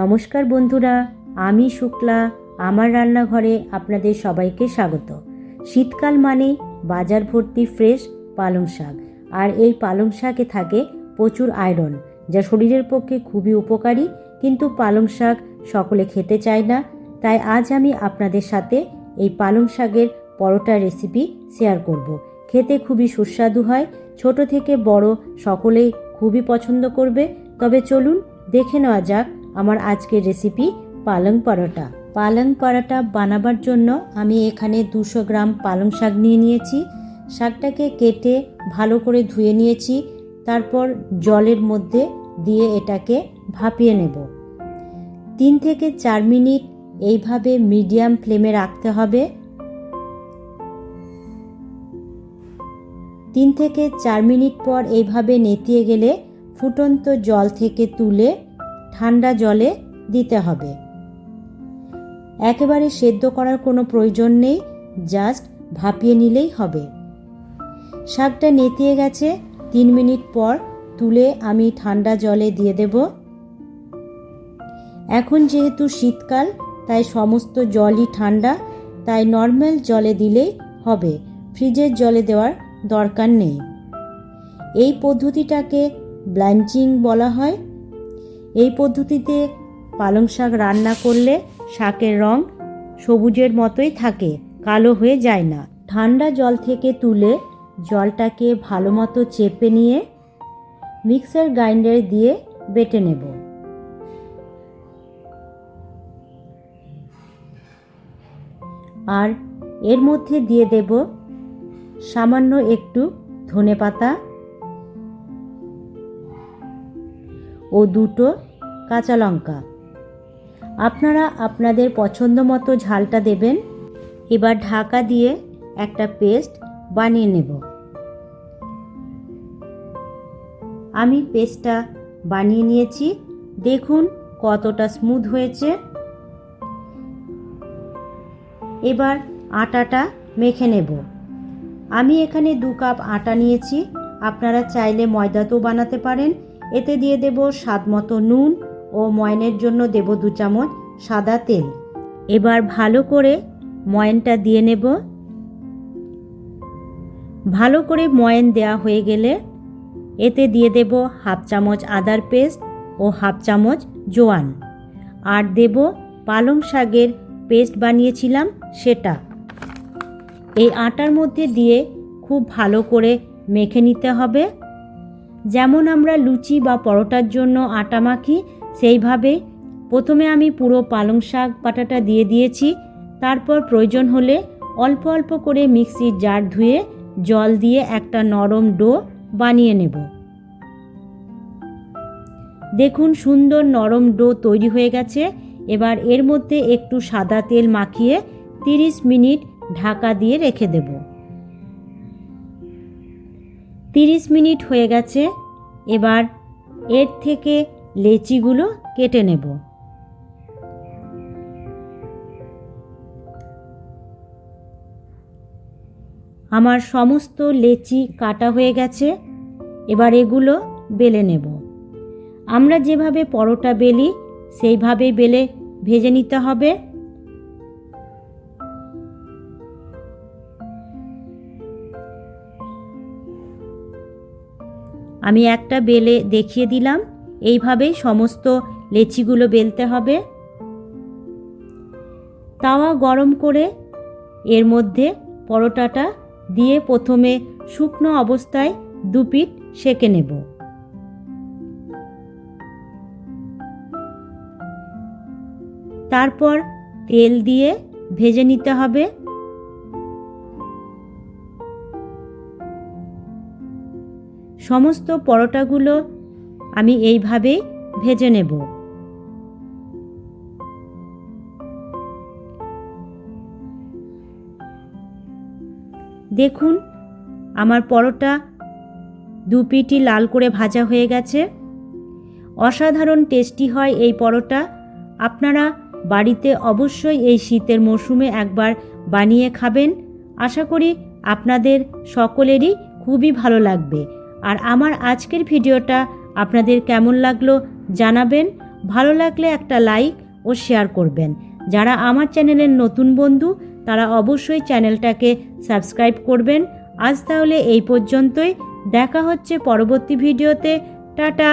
নমস্কার বন্ধুরা, আমি শুক্লা। আমার রান্নাঘরে আপনাদের সবাইকে স্বাগত। শীতকাল মানে বাজার ভর্তি ফ্রেশ পালং শাক। আর এই পালং শাকে থাকে প্রচুর আয়রন, যা শরীরের পক্ষে খুবই উপকারী। কিন্তু পালং শাক সকলে খেতে চায় না, তাই আজ আমি আপনাদের সাথে এই পালং শাকের পরোটা রেসিপি শেয়ার করব। খেতে খুবই সুস্বাদু হয়, ছোট থেকে বড় সকলেই খুবই পছন্দ করবে। তবে চলুন দেখে নেওয়া যাক আমার আজকের রেসিপি পালং পরোটা। পালং পরোটা বানাবার জন্য আমি এখানে দুশো গ্রাম পালং শাক নিয়ে নিয়েছি। শাকটাকে কেটে ভালো করে ধুয়ে নিয়েছি। তারপর জলের মধ্যে দিয়ে এটাকে ভাপিয়ে নেব। তিন থেকে চার মিনিট এইভাবে মিডিয়াম ফ্লেমে রাখতে হবে। তিন থেকে চার মিনিট পর এইভাবে নেতিয়ে গেলে ফুটন্ত জল থেকে তুলে ঠান্ডা জলে দিতে হবে। একেবারে সেদ্ধ করার কোনো প্রয়োজন নেই জাস্ট ভাপিয়ে নিলেই হবে। শাকটা নেতিয়ে গেছে, তিন মিনিট পর তুলে আমি ঠান্ডা জলে দিয়ে দেব। এখন যেহেতু শীতকাল, তাই সমস্ত জলই ঠান্ডা, তাই নর্মাল জলে দিলেই হবে। ফ্রিজের জলে দেওয়ার দরকার নেই। এই পদ্ধতিটাকে ব্লাঞ্চিং বলা হয়। এই পদ্ধতিতে পালং শাক রান্না করলে শাকের রং সবুজের মতোই থাকে, কালো হয়ে যায় না। ঠান্ডা জল থেকে তুলে জলটাকে ভালো মতো চেপে নিয়ে মিক্সার গ্রাইন্ডার দিয়ে বেটে নেব। আর এর মধ্যে দিয়ে দেব সামান্য একটু ধনে পাতা ও দুটো কাঁচা লঙ্কা। আপনারা আপনাদের পছন্দ মতো ঝালটা দেবেন। এবার ঢাকা দিয়ে একটা পেস্ট বানিয়ে নেব। আমি পেস্টটা বানিয়ে নিয়েছি। দেখুন কতটা স্মুথ হয়েছে। এবার আটাটা মেখে নেব। আমি এখানে দু কাপ আটা নিয়েছি। আপনারা চাইলে ময়দাতেও বানাতে পারেন। এতে দিয়ে দেব স্বাদ মতো নুন ও ময়নের জন্য দেব দু চামচ সাদা তেল। এবার ভালো করে ময়নটা দিয়ে নেব। ভালো করে ময়ন দেওয়া হয়ে গেলে এতে দিয়ে দেব হাফ চামচ আদার পেস্ট ও হাফ চামচ জোয়ান। আর দেব পালং শাকের পেস্ট বানিয়েছিলাম সেটা। এই আটার মধ্যে দিয়ে খুব ভালো করে মেখে নিতে হবে। যেমন আমরা লুচি বা পরোটার জন্য আটা মাখি, সেইভাবে প্রথমে আমি পুরো পালং শাক পাটাটা দিয়ে দিয়েছি। তারপর প্রয়োজন হলে অল্প অল্প করে মিক্সির জার ধুয়ে জল দিয়ে একটা নরম ডো বানিয়ে নেব। দেখুন সুন্দর নরম ডো তৈরি হয়ে গেছে। এবার এর মধ্যে একটু সাদা তেল মাখিয়ে 30 মিনিট ঢাকা দিয়ে রেখে দেব। 30 মিনিট হয়ে গেছে, এবার এর থেকে লেচিগুলো কেটে নেব। আমার সমস্ত লেচি কাটা হয়ে গেছে, এবার এগুলো বেলে নেব। আমরা যেভাবে পরোটা বেলি সেইভাবে বেলে ভেজে নিতে হবে। আমি একটা বেলে দেখিয়ে দিলাম এইভাবেই সমস্ত লেচিগুলো বেলতে হবে। তাওয়া গরম করে এর মধ্যে পরোটাটা দিয়ে প্রথমে শুকনো অবস্থায় দু পিঠ সেকে নেব। তারপর তেল দিয়ে ভেজে নিতে হবে। সমস্ত পরোটাগুলো আমি এইভাবেই ভেজে নেব। দেখুন, আমার পরোটা দু পিটি লাল করে ভাজা হয়ে গেছে। অসাধারণ টেস্টি হয় এই পরোটা। আপনারা বাড়িতে অবশ্যই এই শীতের মরশুমে একবার বানিয়ে খাবেন। আশা করি আপনাদের সকলেরই খুবই ভালো লাগবে। আর আমার আজকের ভিডিওটা আপনাদের কেমন লাগল জানাবেন। ভালো লাগলে একটা লাইক ও শেয়ার করবেন। যারা আমার চ্যানেলের নতুন বন্ধু, তারা অবশ্যই চ্যানেলটাকে সাবস্ক্রাইব করবেন। আজ তাহলে এই পর্যন্তই। দেখা হচ্ছে পরবর্তী ভিডিওতে। টাটা!